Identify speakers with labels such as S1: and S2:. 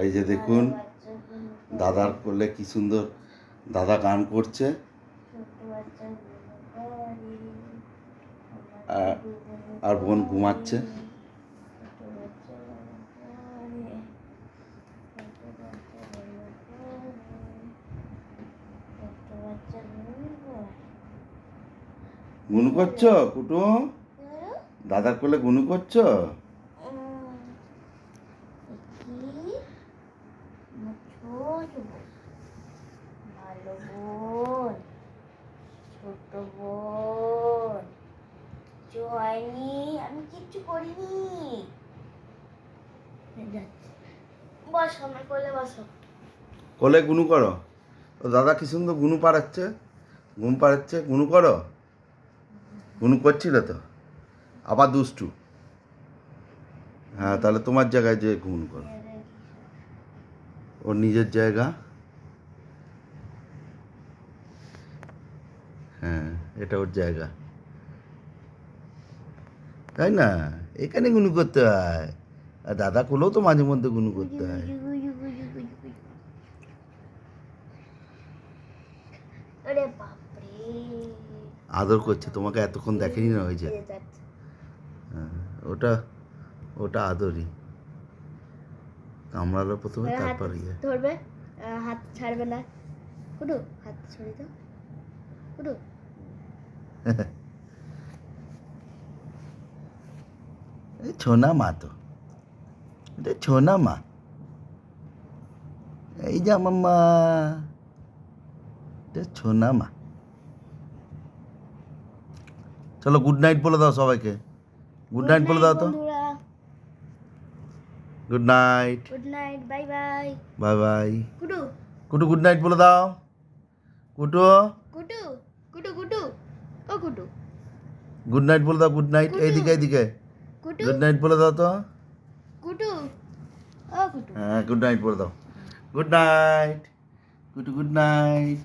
S1: এই যে দেখুন, দাদার করলে কি সুন্দর দাদা গান করছে। আর- বোন ঘুমাচ্ছে। গুনু করছ কুটু দাদার কোলে গুনু করছ?
S2: ভালো বোন ছোট বোন। কিছু হয়নি? আমি কিচ্ছু করিনি। বসো আমার কোলে বসো।
S1: কোলে গুনু করো। ও দাদা কি সুন্দর গুনু পাড়াচ্ছে? ঘুম পাড়াচ্ছে? গুনু করো। গুনু করছিল তো? আবার দুষ্টু। হ্যাঁ তাহলে তোমার জায়গায় যে গুনু করো। ওর নিজের জায়গা? হ্যাঁ এটা ওর জায়গা। তাই না? এখানে গুনু করতে হয়। আর দাদা কোলেও তো মাঝে মধ্যে গুনু করতে হয়। আদর করছে তোমাকে এতক্ষণ দেখেনি না হয়েছে হ্যাঁ, ওটা ওটা আদরই। কামড়ালো প্রথমে তারপর ইয়ে।
S2: ধরবে হাত ছাড়বে না। কুটু হাত ছড়িয়ে দাও। কুটু।
S1: এই ছোনা মা তো। এটা ছোনা মা। এই যে আমার মা। এটা ছোনা মা। চলো গুড নাইট বলে দাও সবাইকে। গুড নাইট বলে দাও তো। Good night
S2: good night bye bye
S1: bye bye
S2: Kutu
S1: Kutu good night বলে দাও। কুটু
S2: কুটু কুটু কুটু ও কুটু
S1: গুড নাইট বলে দাও গুড নাইট এইদিকে এইদিকে।
S2: কুটু
S1: গুড নাইট বলে দাও তো।
S2: কুটু ও কুটু
S1: হ্যাঁ গুড নাইট বলে দাও। Good night Kutu good night